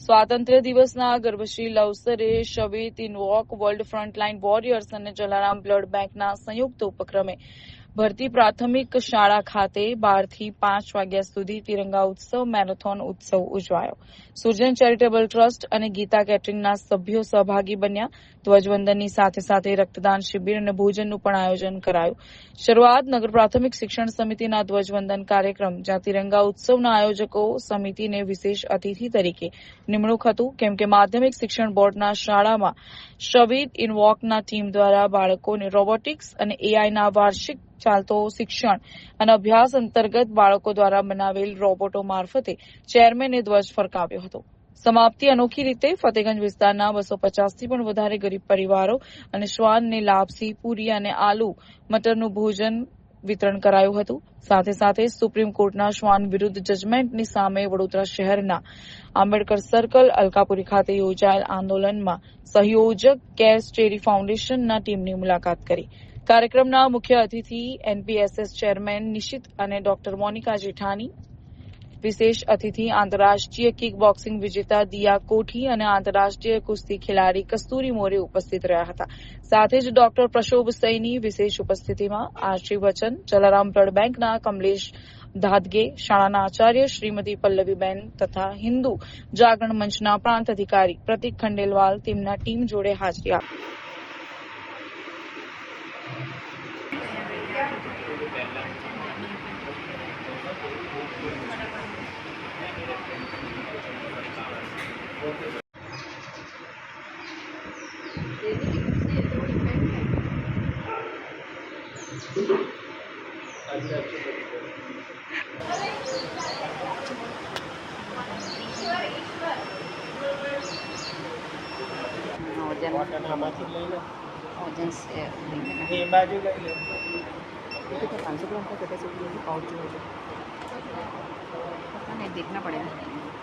સ્વાતંત્ર્ય દિવસના ગર્ભશ્રી લવસરે શબીત ઇન વોક વર્લ્ડ ફ્રન્ટલાઇન વોરિયર્સ અને જલારામ બ્લડ બેંકના સંયુક્ત ઉપક્રમે ભરતી પ્રાથમિક શાળા ખાતે બારથી પાંચ વાગ્યા સુધી તિરંગા ઉત્સવ, મેરેથોન ઉત્સવ ઉજવાયો. સુરજન ચેરિટેબલ ટ્રસ્ટ અને ગીતા કેટરિંગના સભ્યો સહભાગી બન્યા. ધ્વજવંદનની સાથે સાથે રક્તદાન શિબિર અને ભોજનનું પણ આયોજન કરાયું. શરૂઆત નગર પ્રાથમિક શિક્ષણ સમિતિના ધ્વજવંદન કાર્યક્રમ, જ્યાં તિરંગા ઉત્સવના આયોજકો સમિતિને વિશેષ અતિથિ તરીકે નિમણૂક હતું. કેમ કે માધ્યમિક શિક્ષણ બોર્ડના શાળામાં શબીદ ઇન વોકના ટીમ દ્વારા બાળકોને રોબોટિક્સ અને એઆઈના વાર્ષિક ચાલતો શિક્ષણ અને અભ્યાસ અંતર્ગત બાળકો દ્વારા બનાવેલ રોબોટો મારફતે ચેરમેને ધ્વજ ફરકાવ્યો હતો. સમાપ્તિ અનોખી રીતે ફતેગંજ વિસ્તારના બસો પચાસથી પણ વધારે ગરીબ પરિવારો અને શ્વાનને લાપસી, પૂરી અને આલુ મટરનું ભોજન વિતરણ કરાયું હતું. સાથે સાથે સુપ્રીમ કોર્ટના શ્વાન વિરુદ્ધ જજમેન્ટની સામે વડોદરા શહેરના આંબેડકર સર્કલ અલકાપુરી ખાતે યોજાયેલ આંદોલનમાં સહયોજક કેર સ્ટેરી ફાઉન્ડેશનના ટીમની મુલાકાત કરી. કાર્યક્રમના મુખ્ય અતિથિ એનપીએસએસ ચેરમેન નિશિત અને ડોક્ટર મોનિકા જેઠાની વિશેષ અતિથિ આંતરરાષ્ટ્રીય કિક બોક્સિંગ વિજેતા દિયા કોઠી અને આંતરરાષ્ટ્રીય કુસ્તી ખેલાડી કસ્તુરી મોરે ઉપસ્થિત રહ્યા હતા. સાથે જ ડોક્ટર પ્રશોભ સૈની વિશેષ ઉપસ્થિતિમાં આશ્રી વચન, જલારામ બ્લડ બેંકના કમલેશ ધાદગે, શાળાના આચાર્ય શ્રીમતી પલ્લવીબેન તથા હિન્દુ જાગરણ મંચના પ્રાંત અધિકારી પ્રતિક ખંડેલવાલ તેમના ટીમ જોડે હાજરી આપી. વજન આમાંથી લઈ લો વજન છે એ બાજુ લઈ લો तो पाँच सौ ग्राम का कैपेसिटी पहुँच जो है देखना पड़ेगा